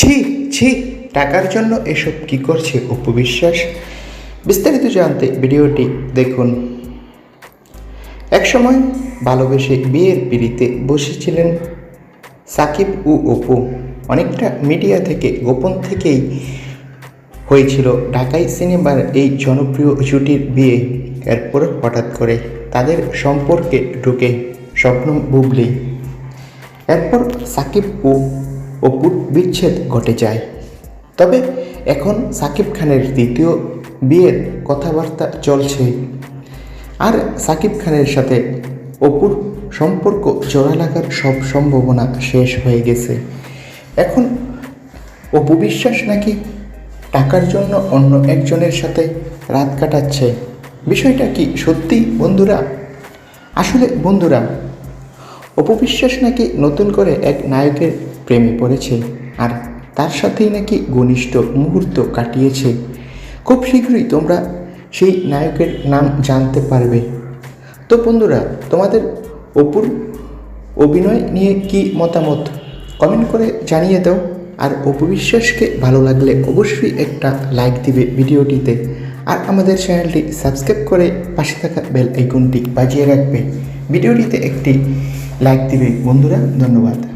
ছি ছি, টাকার জন্য এসব কি করছে অপু বিশ্বাস? বিস্তারিত জানতে ভিডিওটি দেখুন। একসময় ভালোবেসে বিয়ের পিড়িতে বসেছিলেন সাকিব ও অপু। অনেকটা মিডিয়া থেকে, গোপন থেকেই হয়েছিল ঢাকাই সিনেমার এই জনপ্রিয় জুটির বিয়ে। এরপর হঠাৎ করে তাদের সম্পর্কে ঢুকে স্বপ্ন বুবলি। এরপর সাকিব ও অপুর বিচ্ছেদ ঘটে যায়। তবে এখন সাকিব খানের দ্বিতীয় বিয়ের কথাবার্তা চলছে। আর সাকিব খানের সাথে অপুর সম্পর্ক জোড়া লাগার সব সম্ভাবনা শেষ হয়ে গেছে। এখন অপু বিশ্বাস নাকি টাকার জন্য অন্য একজনের সাথে রাত কাটাচ্ছে? বিষয়টা কি সত্যি বন্ধুরা? আসলে বন্ধুরা অপবিশ্বাস নাকি নতুন করে এক নায়কের প্রেমে পড়েছে আর তার সাথেই নাকি ঘনিষ্ঠ মুহূর্ত কাটিয়েছে। খুব শীঘ্রই তোমরা সেই নায়কের নাম জানতে পারবে। তো বন্ধুরা, তোমাদের অপুর অভিনয় নিয়ে কি মতামত? কমেন্ট করে জানিয়ে দাও। আর অপবিশ্বাসকে ভালো লাগলে অবশ্যই একটা লাইক দিবে ভিডিওটিতে। আর আমাদের চ্যানেলটি সাবস্ক্রাইব করে পাশে থাকা বেল আইকনটি বাজিয়ে রাখবে। ভিডিওটিতে একটি লাইক দিবে। বন্ধুরা ধন্যবাদ।